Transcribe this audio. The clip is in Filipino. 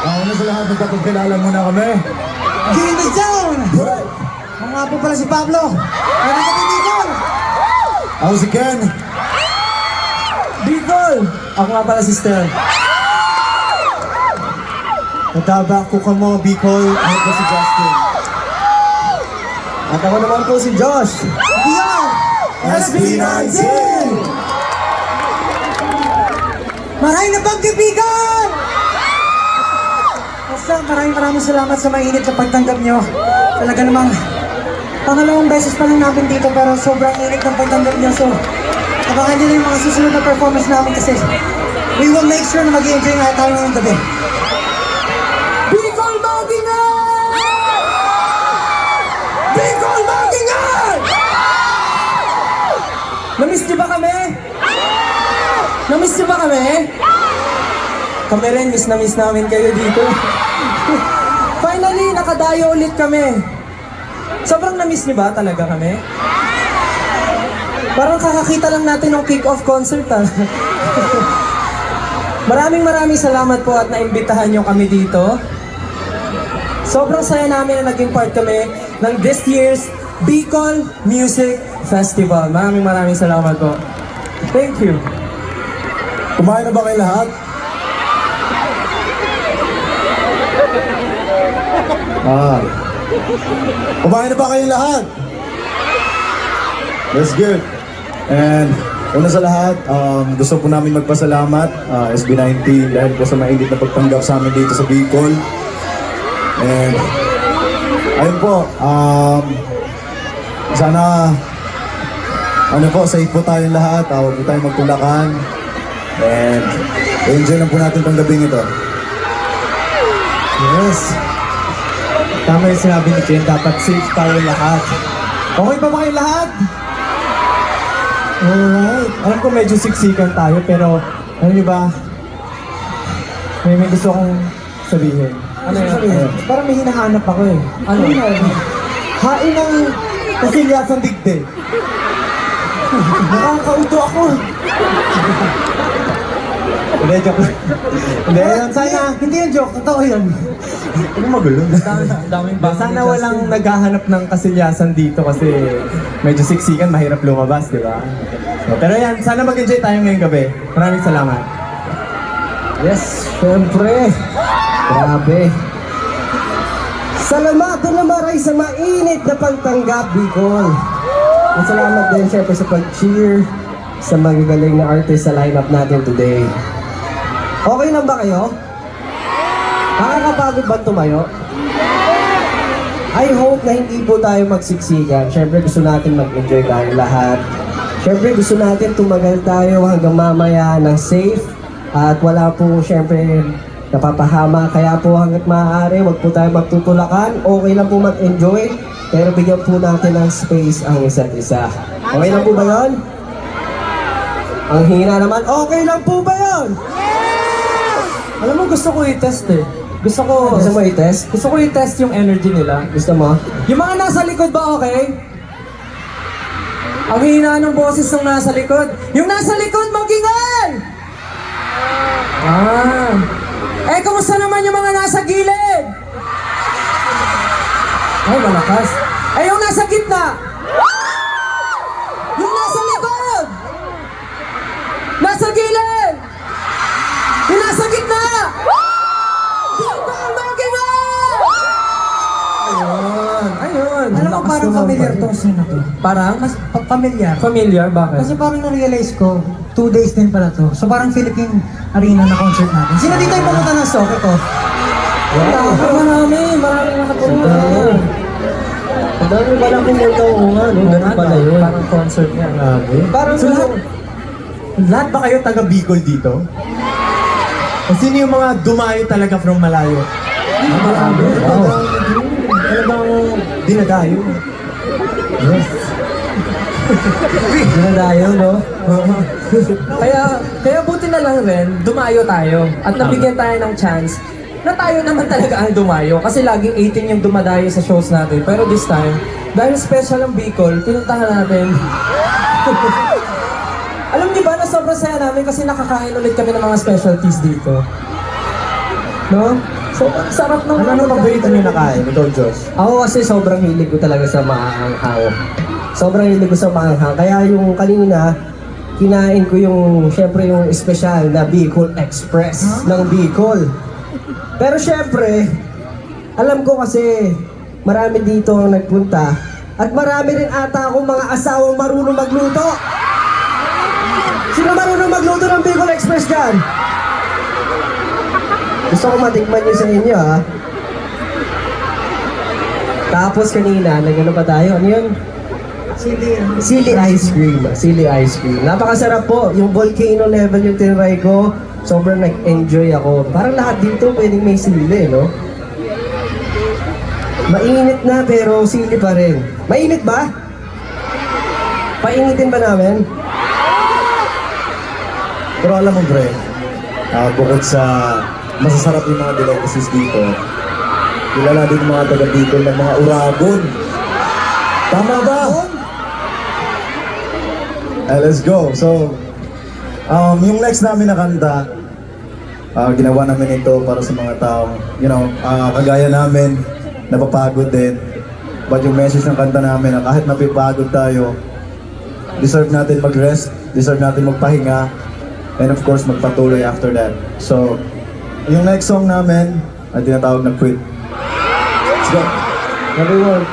Ah, una sa lahat, magpapagkilala muna kami. The Zone! Ang nga po pala si Pablo. Ano ka Bicol? Ako si Ken. Bicol! Ako nga pala si Stel. Nataba ko ka mo, Bicol. Ako po si Justin. At ako naman po si Josh. Bicol! SB19! Maraming na pagkibigan! Basta maraming maraming salamat sa mainit na pagtanggap nyo. Talaga namang pangalawang beses pa lang namin dito pero sobrang init ng pagtanggap nyo. So, abangan nyo yung mga susunod na performance namin kasi we will make sure na mag-enjoy nga tayo ngayong gabi. Bicol Magingan! Bicol Magingan! Namiss niyo ba kami? Namiss niyo ba kami? Kami rin, miss na miss namin kayo dito. Finally, nakadayo ulit kami. Sobrang na-miss niyo ba talaga kami? Parang kakakita lang natin ng kick-off concert ah. maraming maraming salamat po at naimbitahan niyo kami dito. Sobrang saya namin na naging part kami ng this year's Bicol Music Festival. Maraming maraming salamat po. Thank you. Kumain na ba kayo lahat? Ah. Kumain na ba kayo lahat? That's good. And una sa lahat, um, gusto po namin magpasalamat ah, SB19 dahil po sa mainit na pagtanggap sa amin dito sa Bicol. And ayun po, um, sana ano po, safe po tayong lahat. Uh, huwag po tayong magtulakan. And enjoy lang po natin tong gabing ito. Yes. Tama yung sinabi ni Ken, dapat safe tayo lahat. Okay pa ba kayo lahat? Alright. Alam ko medyo siksikan tayo, pero alam niyo ba, may, may gusto kong sabihin. Ano yun? Sabihin? Parang may hinahanap ako eh. Ano? Hain ng kasilyasang digdig. Nakakauto ako. Hindi, joke lang. Hindi, yun, sana, hindi yung joke, totoo yun. Ano magulo? daming Sana walang naghahanap ng kasilyasan dito kasi medyo siksikan, mahirap lumabas, di ba? So, pero yan, sana mag-enjoy tayo ngayong gabi. Maraming salamat. Yes, syempre. Grabe. Salamat na maray sa mainit na pagtanggap, Bicol. At salamat din syempre sa pag-cheer sa magagaling na artist sa lineup natin today. Okay lang ba kayo? Nakakapagod ba tumayo? I hope na hindi po tayo magsiksikan. Syempre gusto natin mag-enjoy tayo lahat. Syempre gusto natin tumagal tayo hanggang mamaya ng safe at wala po syempre napapahama. Kaya po hanggat maaari, wag po tayo magtutulakan. Okay lang po mag-enjoy. Pero bigyan po natin ng space ang isa't isa. Okay lang po ba yun? Ang hina naman, okay lang po ba yun? Alam mo, gusto ko i-test eh. Gusto ko, Gusto mo i-test? gusto ko i-test yung energy nila. Gusto mo? Yung mga nasa likod ba okay? Ang hina ng boses ng nasa likod. Yung nasa likod, magingay! Ah. Eh, kumusta naman yung mga nasa gilid? Ay, malakas. Naman familiar pala. tong scene na to. Parang? Mas pa- familiar. Familiar? Bakit? Kasi parang na-realize ko, two days din pala to. So parang Philippine Arena na concert natin. Sino dito yung pumunta ng Soke ko? Wow, marami, marami nakatulong. Ang dami pa lang pumunta ko nga, no? Ganun pala yun. Parang concert niya. Grabe. Parang So, lahat, lahat ba kayo taga Bicol dito? O sino yung mga dumayo talaga from malayo? marami. Wow. Talagang dinadayo. Yes. Dinadayo, no? Kaya, kaya buti na lang rin, dumayo tayo. At nabigyan tayo ng chance na tayo naman talaga ang dumayo. Kasi laging 18 yung dumadayo sa shows natin. Pero this time, dahil special ang Bicol, pinuntahan natin. Alam niyo ba na sobrang saya namin kasi nakakain ulit kami ng mga specialties dito. No? Sobrang sarap ng Ano ang paborito niyo na kain? Ikaw, Diyos? Ako kasi sobrang hilig ko talaga sa maanghang. Sobrang hilig ko sa maanghang. Kaya yung kanina, kinain ko yung, syempre yung special na Bicol Express ng Bicol. Pero syempre, alam ko kasi marami dito ang nagpunta at marami rin ata akong mga asawang marunong magluto. Sino marunong magluto ng Bicol Express dyan? Gusto ko matikman nyo sa inyo ha. Tapos kanina, nagano pa tayo? Ano yun? Sili. Sili ice cream. Sili ice cream. Napakasarap po. Yung volcano level yung tinry ko. Sobrang nag-enjoy ako. Parang lahat dito pwedeng may sili, no? Mainit na pero sili pa rin. Mainit ba? Painitin ba namin? Pero alam mo, Bre, ah, bukod sa masasarap yung mga delicacies dito, kilala din mga taga dito ng mga uragon. Tama ba? Eh, let's go. So, um, yung next namin na kanta, ah, ginawa namin ito para sa mga taong, you know, ah, kagaya namin, napapagod din. But yung message ng kanta namin na kahit napipagod tayo, deserve natin mag-rest, deserve natin magpahinga, and of course, magpatuloy after that. So, yung next song namin, ay tinatawag na Quit. Let's go. Everyone,